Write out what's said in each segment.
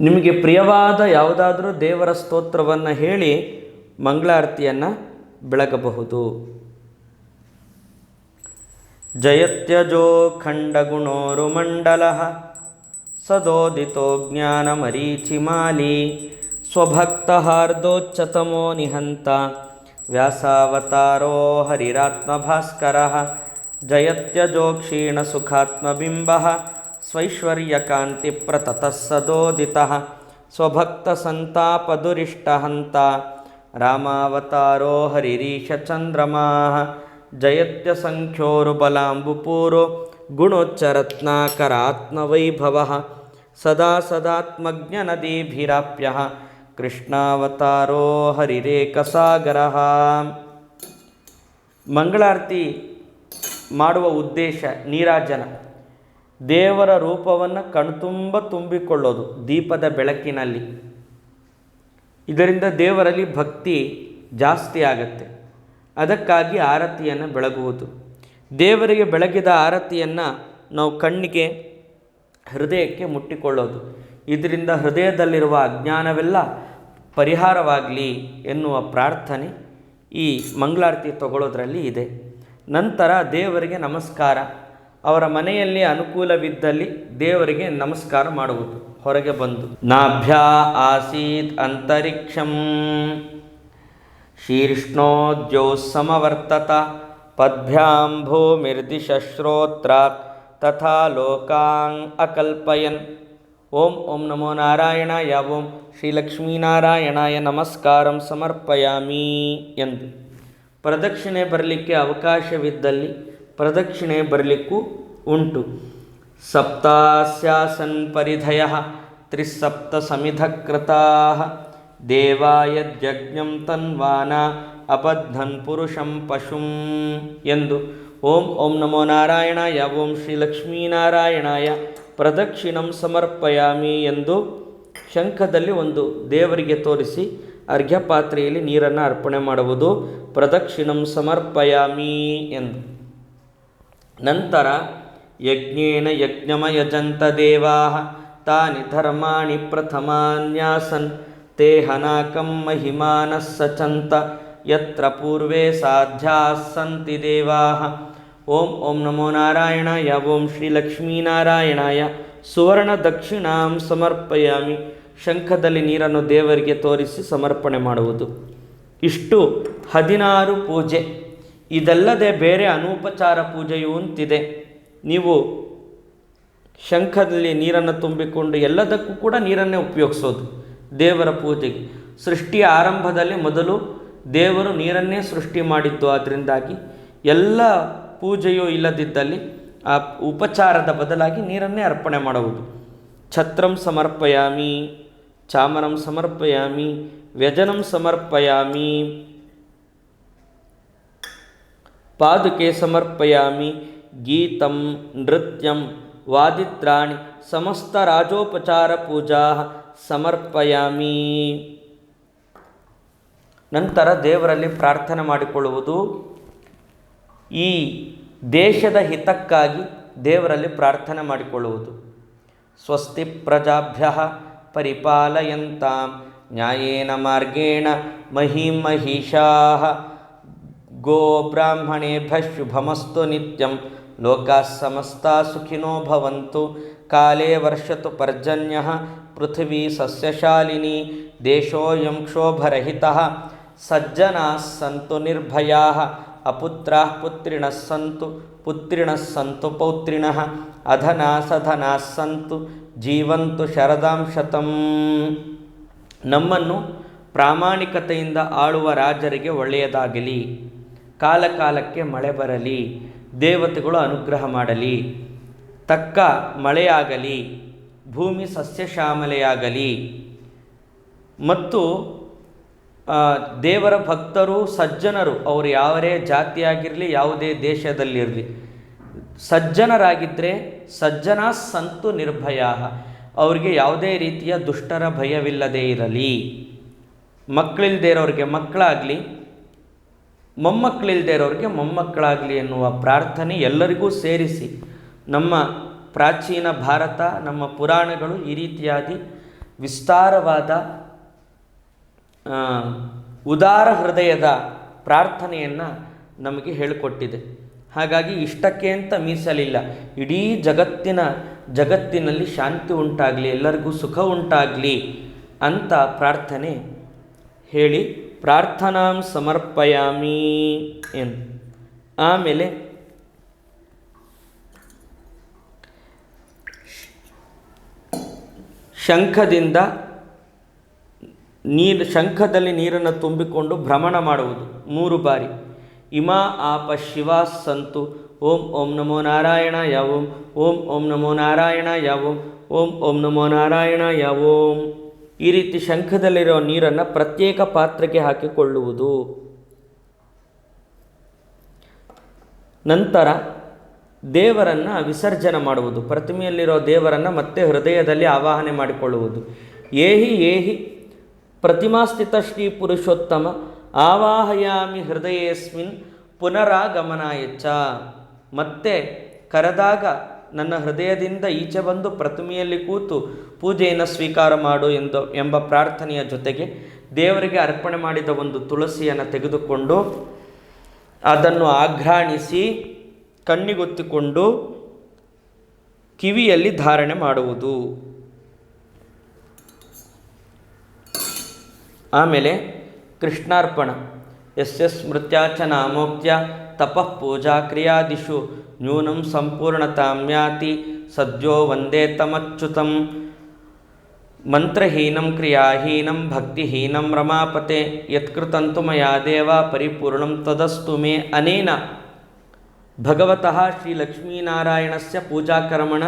ನಿಮಗೆ ಪ್ರಿಯವಾದ ಯಾವುದಾದರೂ ದೇವರ ಸ್ತೋತ್ರವನ್ನು ಹೇಳಿ ಮಂಗಳಾರತಿಯನ್ನು ಬೆಳಗಬಹುದು. ಜಯತ್ಯಜೋ ಖಂಡಗುಣೋರುಮಂಡಲ ಸದೋದಿತೋ ಜ್ಞಾನಮರೀಚಿಮಾಲಿ ಸ್ವಭಕ್ತಹಾರ್ದೋಚ್ಚತಮೋ ನಿಹಂತ ವ್ಯಾಸಾವತಾರೋ ಹರಿರಾತ್ಮಭಾಸ್ಕರ ಜಯತ್ಯಜೋ ಕ್ಷೀಣಸುಖಾತ್ಮಬಿಂಬ ಸ್ವೈಶ್ವರ್ಯಕಾಂತಿಪ್ರತತಃ ಸದೋದಿತಃ ಸ್ವಭಕ್ತಸಂತಾಪದುರಿಷ್ಟಹಂತ ರಾಮಾವತಾರೋ ಹರಿರೀಶಚಂದ್ರಮಾ ಜಯತ್ಯಸಂಖ್ಯೋರುಬಲಾಂಬುಪೂರೋ ಗುಣೋಚ್ಚರತ್ನಾಕರಾತ್ಮವೈಭವ, ಸದಾ ಸದಾತ್ಮಜ್ಞನದೀಭಿರಾಪ್ಯ ಕೃಷ್ಣಾವತಾರೋ ಹರಿರೇಕಸಾಗರ. ಮಂಗಳಾರತಿ ಮಾಡುವ ಉದ್ದೇಶ ನೀರಾಜನ. ದೇವರ ರೂಪವನ್ನು ಕಣ್ತುಂಬ ತುಂಬಿಕೊಳ್ಳೋದು ದೀಪದ ಬೆಳಕಿನಲ್ಲಿ. ಇದರಿಂದ ದೇವರಲ್ಲಿ ಭಕ್ತಿ ಜಾಸ್ತಿ ಆಗುತ್ತೆ. ಅದಕ್ಕಾಗಿ ಆರತಿಯನ್ನು ಬೆಳಗುವುದು. ದೇವರಿಗೆ ಬೆಳಗಿದ ಆರತಿಯನ್ನು ನಾವು ಕಣ್ಣಿಗೆ, ಹೃದಯಕ್ಕೆ ಮುಟ್ಟಿಕೊಳ್ಳೋದು. ಇದರಿಂದ ಹೃದಯದಲ್ಲಿರುವ ಅಜ್ಞಾನವೆಲ್ಲ ಪರಿಹಾರವಾಗಲಿ ಎನ್ನುವ ಪ್ರಾರ್ಥನೆ ಈ ಮಂಗಳಾರತಿ ತಗೊಳ್ಳೋದ್ರಲ್ಲಿ ಇದೆ. ನಂತರ ದೇವರಿಗೆ ನಮಸ್ಕಾರ. ಅವರ ಮನೆಯಲ್ಲಿ ಅನುಕೂಲವಿದ್ದಲ್ಲಿ ದೇವರಿಗೆ ನಮಸ್ಕಾರ ಮಾಡುವುದು. ಹೊರಗೆ ಬಂದು, ನಾಭ್ಯಾ ಆಸೀತ್ ಅಂತರಿಕ್ಷಂ. ಸಮವರ್ತತ ಪದ್ಭ್ಯಾಂ ಭೂಮಿರ್ದಿಶ್ರೋತ್ರಾತ್ ತಥಾ ಲೋಕಾಂಗ್ ಅಕಲ್ಪಯನ್. ಓಂ ಓಂ ನಮೋ ನಾರಾಯಣಾಯ, ಓಂ ಶ್ರೀ ಲಕ್ಷ್ಮೀನಾರಾಯಣಾಯ ನಮಸ್ಕಾರಂ ಸಮರ್ಪಯಾಮಿ ಎಂದು. ಪ್ರದಕ್ಷಿಣೆ ಬರಲಿಕ್ಕೆ ಅವಕಾಶವಿದ್ದಲ್ಲಿ ಪ್ರದಕ್ಷಿಣೆ ಬರಲಿಕ್ಕೂ ಉಂಟು. ಸಪ್ತಾಸ್ಯಾಸನ್ ಪರಿಧಯ ತ್ರಿಸಪ್ತ ಸಮಿಧಕೃತಾ ದೇವಾಯ ಜಜ್ಞಂ ತನ್ವಾನ ಅಬದ್ಧನ್ ಪುರುಷಂ ಪಶುಂ ಎಂದು ಓಂ ಓಂ ನಮೋ ನಾರಾಯಣಾಯ, ಓಂ ಶ್ರೀ ಲಕ್ಷ್ಮೀನಾರಾಯಣಾಯ ಪ್ರದಕ್ಷಿಣಂ ಸಮರ್ಪಯಾಮಿ ಎಂದು ಶಂಖದಲ್ಲಿ ಒಂದು ದೇವರಿಗೆ ತೋರಿಸಿ ಅರ್ಘ್ಯಪಾತ್ರೆಯಲ್ಲಿ ನೀರನ್ನು ಅರ್ಪಣೆ ಮಾಡುವುದು ಪ್ರದಕ್ಷಿಣಂ ಸಮರ್ಪಯಾಮಿ ಎಂದು. ನಂತರ ಯಜ್ಞೇನ ಯಜ್ಞಮಯಜಂತ ದೇವಾ ತಾನಿ ಧರ್ಮಾಣಿ ಪ್ರಥಮಾನ್ಯಾಸನ್ ತೇ ಹನಾಕಂ ಮಹಿಮಾನಃ ಸಚಂತ ಯತ್ರ ಪೂರ್ವೇ ಸಾಧ್ಯಾ ಸಂತಿ ದೇವಾ ಓಂ ಓಂ ನಮೋ ನಾರಾಯಣಾಯ, ಓಂ ಶ್ರೀ ಲಕ್ಷ್ಮೀನಾರಾಯಣಾಯ ಸುವರ್ಣ ದಕ್ಷಿಣಾಂ ಸಮರ್ಪಯಾಮಿ. ಶಂಖದಲ್ಲಿ ನೀರನ್ನು ದೇವರಿಗೆ ತೋರಿಸಿ ಸಮರ್ಪಣೆ ಮಾಡುವುದು. ಇಷ್ಟು ಹದಿನಾರು ಪೂಜೆ. ಇದಲ್ಲದೆ ಬೇರೆ ಅನೂಪಚಾರ ಪೂಜೆಯೂ ಅಂತಿದೆ. ನೀವು ಶಂಖದಲ್ಲಿ ನೀರನ್ನು ತುಂಬಿಕೊಂಡು ಎಲ್ಲದಕ್ಕೂ ಕೂಡ ನೀರನ್ನೇ ಉಪಯೋಗಿಸೋದು ದೇವರ ಪೂಜೆಗೆ. ಸೃಷ್ಟಿಯ ಆರಂಭದಲ್ಲಿ ಮೊದಲು ದೇವರು ನೀರನ್ನೇ ಸೃಷ್ಟಿ ಮಾಡಿದ್ದು ಅದರಿಂದಾಗಿ ಎಲ್ಲ ಪೂಜೆಯೂ ಇಲ್ಲದಿದ್ದಲ್ಲಿ ಆ ಉಪಚಾರದ ಬದಲಾಗಿ ನೀರನ್ನೇ ಅರ್ಪಣೆ ಮಾಡುವುದು. ಛತ್ರಂ ಸಮರ್ಪಯಾಮಿ, ಚಾಮರಂ ಸಮರ್ಪಯಾಮಿ, ವ್ಯಜನಂ ಸಮರ್ಪಯಾಮಿ ಪಾದುಕೆ ಸಮರ್ಪಯಾಮಿ ಗೀತಂ ನೃತ್ಯಂ ವಾದಿತ್ರಾಣಿ ಸಮಸ್ತ ರಾಜೋಪಚಾರ ಪೂಜಾ ಸಮರ್ಪಯಾಮಿ. ನಂತರ ದೇವರಲ್ಲಿ ಪ್ರಾರ್ಥನೆ ಮಾಡಿಕೊಳ್ಳುವುದು. ಈ ದೇಶದ ಹಿತಕ್ಕಾಗಿ ದೇವರಲ್ಲಿ ಪ್ರಾರ್ಥನೆ ಮಾಡಿಕೊಳ್ಳುವುದು. ಸ್ವಸ್ತಿ ಪ್ರಜಾಭ್ಯ ಪರಿಪಾಲಯಂತಾಂ ನ್ಯಾಯೇನ ಮಾರ್ಗೇಣ ಮಹಿಂ ಮಹಿಷಾ ಗೋ ಬ್ರಾಹ್ಮಣೇಭ್ಯ ಶುಭಮಸ್ತು ನಿತ್ಯಂ ಲೋಕಾ ಸಮಸ್ತಾ ಸುಖಿನೋ ಭವಂತು ಕಾಲೇ ವರ್ಷತು ಪರ್ಜನ್ಯ ಪೃಥಿವೀ ಸಸ್ಯಶಾಲಿನಿ ದೇಶೋಯಂ ಕ್ಷೋಭರಹಿತಃ ಸಜ್ಜನಾ ನಿರ್ಭಯ ನಿರ್ಭಯಾ ಅಪುತ್ರಾ ಪುತ್ರಿಣಃ ಸಂತು ಪುತ್ರಿಣಃ ಸಂತು ಸಂತು ಜೀವಂತು ಶರದಾಂ ಶತಂ ನಮ್ಮನ್ನು ಪ್ರಾಮಾಣಿಕತೆಯಿಂದ ಆಳುವ ರಾಜರಿಗೆ ಒಳ್ಳೆಯದಾಗಲಿ। ಕಾಲ ಕಾಲಕ್ಕೆ ಮಳೆ ಬರಲಿ, ದೇವತೆಗಳು ಅನುಗ್ರಹ ಮಾಡಲಿ, ತಕ್ಕ ಮಳೆಯಾಗಲಿ, ಭೂಮಿ ಸಸ್ಯಶ್ಯಾಮಲೆಯಾಗಲಿ. ಮತ್ತು ದೇವರ ಭಕ್ತರು, ಸಜ್ಜನರು, ಅವರು ಯಾವರೇ ಜಾತಿಯಾಗಿರಲಿ, ಯಾವುದೇ ದೇಶದಲ್ಲಿರಲಿ ಸಜ್ಜನರಾಗಿದ್ದರೆ ಸಜ್ಜನ ಸಂತು ನಿರ್ಭಯ ಅವರಿಗೆ ಯಾವುದೇ ರೀತಿಯ ದುಷ್ಟರ ಭಯವಿಲ್ಲದೇ ಇರಲಿ. ಮಕ್ಕಳಿಲ್ಲದೇ ಇರೋರಿಗೆ ಮಕ್ಕಳಾಗಲಿ ಮೊಮ್ಮಕ್ಕಳಿಲ್ಲದೆ ಇರೋರಿಗೆ ಮೊಮ್ಮಕ್ಕಳಾಗಲಿ ಎನ್ನುವ ಪ್ರಾರ್ಥನೆ ಎಲ್ಲರಿಗೂ ಸೇರಿಸಿ ನಮ್ಮ ಪ್ರಾಚೀನ ಭಾರತ, ನಮ್ಮ ಪುರಾಣಗಳು ಈ ರೀತಿಯಾಗಿ ವಿಸ್ತಾರವಾದ ಉದಾರ ಹೃದಯದ ಪ್ರಾರ್ಥನೆಯನ್ನು ನಮಗೆ ಹೇಳಿಕೊಟ್ಟಿದೆ. ಹಾಗಾಗಿ ಇಷ್ಟಕ್ಕೆ ಅಂತ ಮೀಸಲಿಲ್ಲ. ಇಡೀ ಜಗತ್ತಿನ, ಜಗತ್ತಿನಲ್ಲಿ ಶಾಂತಿ ಉಂಟಾಗಲಿ, ಎಲ್ಲರಿಗೂ ಸುಖ ಉಂಟಾಗಲಿ ಅಂತ ಪ್ರಾರ್ಥನೆ ಹೇಳಿ ಪ್ರಾರ್ಥನಾಂ ಸಮರ್ಪಯಾಮಿ ಎಂದು ಆಮೇಲೆ ಶಂಖದಿಂದ ನೀರು, ಶಂಖದಲ್ಲಿ ನೀರನ್ನು ತುಂಬಿಕೊಂಡು ಭ್ರಮಣ ಮಾಡುವುದು. ಮೂರು ಬಾರಿ. ಇಮಾ ಆಪ ಶಿವ ಸಂತು. ಓಂ ಓಂ ನಮೋ ನಾರಾಯಣ ಯಾವೋಂ. ಓಂ ಓಂ ನಮೋ ನಾರಾಯಣ ಯಾವೋಂ. ಓಂ ಓಂ ನಮೋ ನಾರಾಯಣ ಯಾವೋಂ. ಈ ರೀತಿ ಶಂಖದಲ್ಲಿರೋ ನೀರನ್ನು ಪ್ರತ್ಯೇಕ ಪಾತ್ರೆಗೆ ಹಾಕಿಕೊಳ್ಳುವುದು. ನಂತರ ದೇವರನ್ನು ವಿಸರ್ಜನೆ ಮಾಡುವುದು. ಪ್ರತಿಮೆಯಲ್ಲಿರೋ ದೇವರನ್ನು ಮತ್ತೆ ಹೃದಯದಲ್ಲಿ ಆವಾಹನೆ ಮಾಡಿಕೊಳ್ಳುವುದು. ಏಹಿ ಏಹಿ ಪ್ರತಿಮಾಸ್ಥಿತ ಶ್ರೀ ಪುರುಷೋತ್ತಮ ಆವಾಹಯಾಮಿ ಹೃದಯೇಸ್ಮಿನ್ ಪುನರಾಗಮನಾಯಚ್ಚ ಮತ್ತೆ ಕರೆದಾಗ ನನ್ನ ಹೃದಯದಿಂದ ಈಚೆ ಬಂದು ಪ್ರತಿಮೆಯಲ್ಲಿ ಕೂತು ಪೂಜೆಯನ್ನು ಸ್ವೀಕಾರ ಮಾಡು ಎಂದು ಎಂಬ ಪ್ರಾರ್ಥನೆಯ ಜೊತೆಗೆ ದೇವರಿಗೆ ಅರ್ಪಣೆ ಮಾಡಿದ ಒಂದು ತುಳಸಿಯನ್ನು ತೆಗೆದುಕೊಂಡು ಅದನ್ನು ಆಘ್ರಾಣಿಸಿ ಕಣ್ಣಿಗೊತ್ತಿಕೊಂಡು ಕಿವಿಯಲ್ಲಿ ಧಾರಣೆ ಮಾಡುವುದು. ಆಮೇಲೆ ಕೃಷ್ಣಾರ್ಪಣ. ಎಸ್ ಎಸ್ ಸ್ಮೃತ್ಯಾಚ ನಾಮೋಕ್ತ್ಯ तपः पूजा क्रियादिषु न्यूनं सम्पूर्णतां याति सद्यो वंदे तमच्युतं मन्त्रहीनं, क्रियाहीनं, भक्तिहीनं, रमापते यत्कृतं तु मया देव परिपूर्णं तदस्तु मे अनेन। भगवतः श्रीलक्ष्मीनारायणस्य पूजाकर्मण।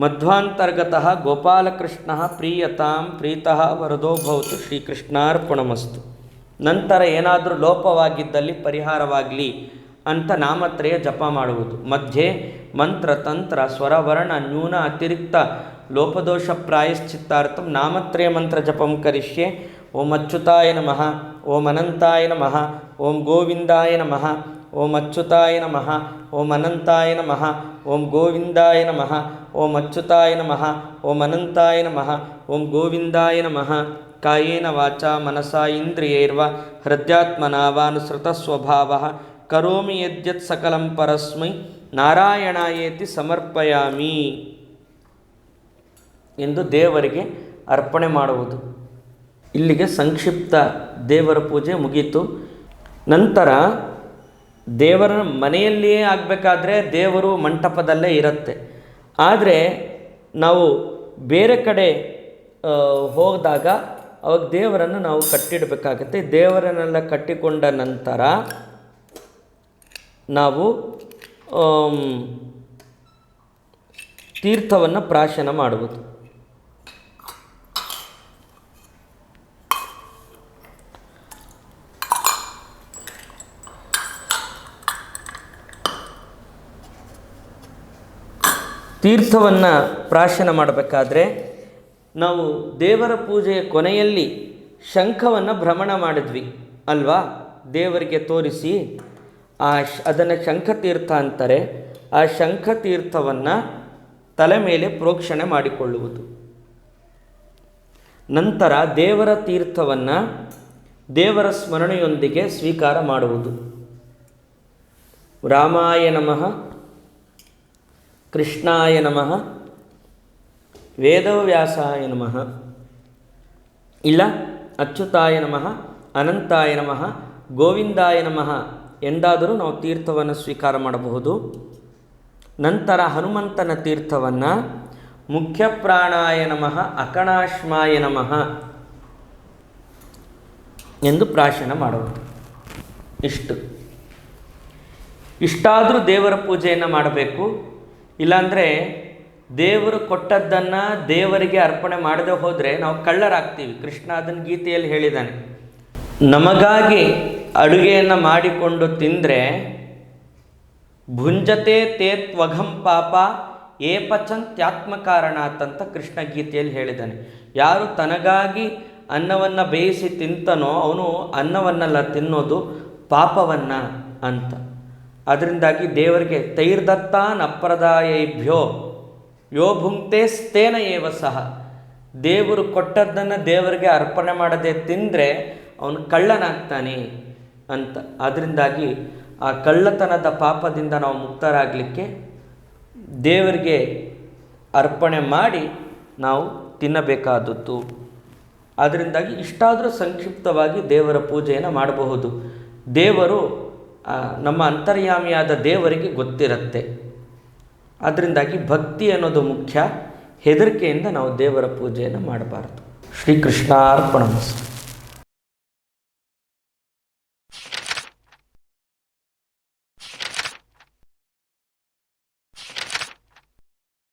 मध्वान्तर्गतः गोपालकृष्णः प्रीयतां, प्रीतः वरदो भवतु श्रीकृष्णार्पणमस्तु। ನಂತರ ಏನಾದರೂ ಲೋಪವಾಗಿದ್ದಲ್ಲಿ ಪರಿಹಾರವಾಗಲಿ ಅಂತ ನಾಮತ್ರಯ ಜಪ ಮಾಡುವುದು. ಮಧ್ಯೆ ಮಂತ್ರ, ತಂತ್ರ, ಸ್ವರವರ್ಣ, ನ್ಯೂನ, ಅತಿರಿಕ್ತ ಲೋಪದೋಷ, ಪ್ರಾಯಶ್ಚಿತ್ತಾರ್ಥಂ, ನಾಮತ್ರಯ ಮಂತ್ರ ಜಪಂ ಕರಿಷ್ಯೆ. ಓಂ ಅಚ್ಯುತಾಯ ನಮಃ. ಓಂ ಅನಂತಾಯ ನಮಃ. ಓಂ ಗೋವಿಂದಾಯ ನಮಃ. ಓಂ ಅಚ್ಯುತಾಯ ನಮಃ. ಓಂ ಅನಂತಾಯ ನಮಃ. ಓಂ ಗೋವಿಂದಾಯ ನಮಃ. ಓಂ ಅಚ್ಯುತಾಯ ನಮಃ. ಓಂ ಅನಂತಾಯ ನಮಃ. ಓಂ ಗೋವಿಂದಾಯ ನಮಃ. ಕಾಯೇನ ವಾಚ ಮನಸಾ ಇಂದ್ರಿಯೈರ್ವ ಹೃದಯಾತ್ಮನಾ ವಾನುಸೃತ ಸ್ವಭಾವ. ಕರೋಮಿ ಯದ್ಯತ್ ಸಕಲಂ ಪರಸ್ಮೈ ಏತಿ ಸಮರ್ಪಯಾಮಿ ಎಂದು ದೇವರಿಗೆ ಅರ್ಪಣೆ ಮಾಡುವುದು. ಇಲ್ಲಿಗೆ ಸಂಕ್ಷಿಪ್ತ ದೇವರ ಪೂಜೆ ಮುಗೀತು. ನಂತರ ದೇವರ ಮನೆಯಲ್ಲಿಯೇ ಆಗಬೇಕಾದ್ರೆ ದೇವರು ಮಂಟಪದಲ್ಲೇ ಇರುತ್ತೆ. ಆದರೆ ನಾವು ಬೇರೆ ಕಡೆ ಹೋದಾಗ ಅವಾಗ ದೇವರನ್ನು ನಾವು ಕಟ್ಟಿಡಬೇಕಾಗತ್ತೆ. ದೇವರನ್ನೆಲ್ಲ ಕಟ್ಟಿಕೊಂಡ ನಂತರ ನಾವು ತೀರ್ಥವನ್ನು ಪ್ರಾಶನ ಮಾಡುವುದು ತೀರ್ಥವನ್ನು ಪ್ರಾಶನ ಮಾಡಬೇಕಾದ್ರೆ ನಾವು ದೇವರ ಪೂಜೆಯ ಕೊನೆಯಲ್ಲಿ ಶಂಖವನ್ನು ಭ್ರಮಣ ಮಾಡಿದ್ವಿ, ಅಲ್ವಾ? ದೇವರಿಗೆ ತೋರಿಸಿ ಆ ಶ್, ಅದನ್ನು ಶಂಖತೀರ್ಥ ಅಂತಾರೆ. ಆ ಶಂಖತೀರ್ಥವನ್ನು ತಲೆ ಮೇಲೆ ಪ್ರೋಕ್ಷಣೆ ಮಾಡಿಕೊಳ್ಳುವುದು. ನಂತರ ದೇವರ ತೀರ್ಥವನ್ನು ದೇವರ ಸ್ಮರಣೆಯೊಂದಿಗೆ ಸ್ವೀಕಾರ ಮಾಡುವುದು. ರಾಮಾಯ ನಮಃ, ಕೃಷ್ಣಾಯ ನಮಃ ವೇದವ್ಯಾಸಾಯ ನಮಃ ಇಲ್ಲ ಅಚ್ಯುತಾಯ ನಮಃ ಅನಂತಾಯ ನಮಃ ಗೋವಿಂದಾಯ ನಮಃ ಎಂದಾದರೂ ನಾವು ತೀರ್ಥವನ್ನು ಸ್ವೀಕಾರ ಮಾಡಬಹುದು. ನಂತರ ಹನುಮಂತನ ತೀರ್ಥವನ್ನು ಮುಖ್ಯ ಪ್ರಾಣಾಯ ನಮಃ, ಅಕಣಾಶ್ಮಾಯ ನಮಃ ಎಂದು ಪ್ರಾಶನ ಮಾಡುವುದು ಇಷ್ಟು. ಇಷ್ಟಾದರೂ ದೇವರ ಪೂಜೆಯನ್ನು ಮಾಡಬೇಕು. ಇಲ್ಲಾಂದರೆ ದೇವರು ಕೊಟ್ಟದ್ದನ್ನು ದೇವರಿಗೆ ಅರ್ಪಣೆ ಮಾಡದೆ ಹೋದರೆ ನಾವು ಕಳ್ಳರಾಗ್ತೀವಿ. ಕೃಷ್ಣ ಅದನ್ನು ಗೀತೆಯಲ್ಲಿ ಹೇಳಿದ್ದಾನೆ ನಮಗಾಗಿ ಅಡುಗೆಯನ್ನು ಮಾಡಿಕೊಂಡು ತಿಂದರೆ ಭುಂಜತೆ ತೇ ತ್ವಘಂ ಪಾಪ ಏಪಚಂತ್ಯಾತ್ಮಕಾರಣಾತ್ ಅಂತ ಕೃಷ್ಣ ಗೀತೆಯಲ್ಲಿ ಹೇಳಿದ್ದಾನೆ ಯಾರು ತನಗಾಗಿ ಅನ್ನವನ್ನು ಬೇಯಿಸಿ ತಿಂತನೋ ಅವನು ಅನ್ನವನ್ನೆಲ್ಲ ತಿನ್ನೋದು ಪಾಪವನ್ನು ಅಂತ. ಅದರಿಂದಾಗಿ ದೇವರಿಗೆ ತೈರ್ದತ್ತಾನ್ ಅಪ್ರದಾಯೈಭ್ಯೋ ಯೋ ಭುಂಕ್ತೆ ಏವ ಸಹ. ದೇವರು ಕೊಟ್ಟದ್ದನ್ನು ದೇವರಿಗೆ ಅರ್ಪಣೆ ಮಾಡದೆ ತಿಂದರೆ ಅವನು ಕಳ್ಳನಾಗ್ತಾನೆ ಅಂತ. ಅದರಿಂದಾಗಿ ಆ ಕಳ್ಳತನದ ಪಾಪದಿಂದ ನಾವು ಮುಕ್ತರಾಗಲಿಕ್ಕೆ ದೇವರಿಗೆ ಅರ್ಪಣೆ ಮಾಡಿ ನಾವು ತಿನ್ನಬೇಕಾದದ್ದು. ಅದರಿಂದಾಗಿ ಇಷ್ಟಾದರೂ ಸಂಕ್ಷಿಪ್ತವಾಗಿ ದೇವರ ಪೂಜೆಯನ್ನು ಮಾಡಬಹುದು. ದೇವರು ನಮ್ಮ ಅಂತರ್ಯಾಮಿಯಾದ ದೇವರಿಗೆ ಗೊತ್ತಿರುತ್ತೆ. ಅದರಿಂದಾಗಿ ಭಕ್ತಿ ಅನ್ನೋದು ಮುಖ್ಯ ಹೆದರಿಕೆಯಿಂದ ನಾವು ದೇವರ ಪೂಜೆಯನ್ನು ಮಾಡಬಾರ್ದು. ಶ್ರೀಕೃಷ್ಣಾರ್ಪಣಮಸ್ತು.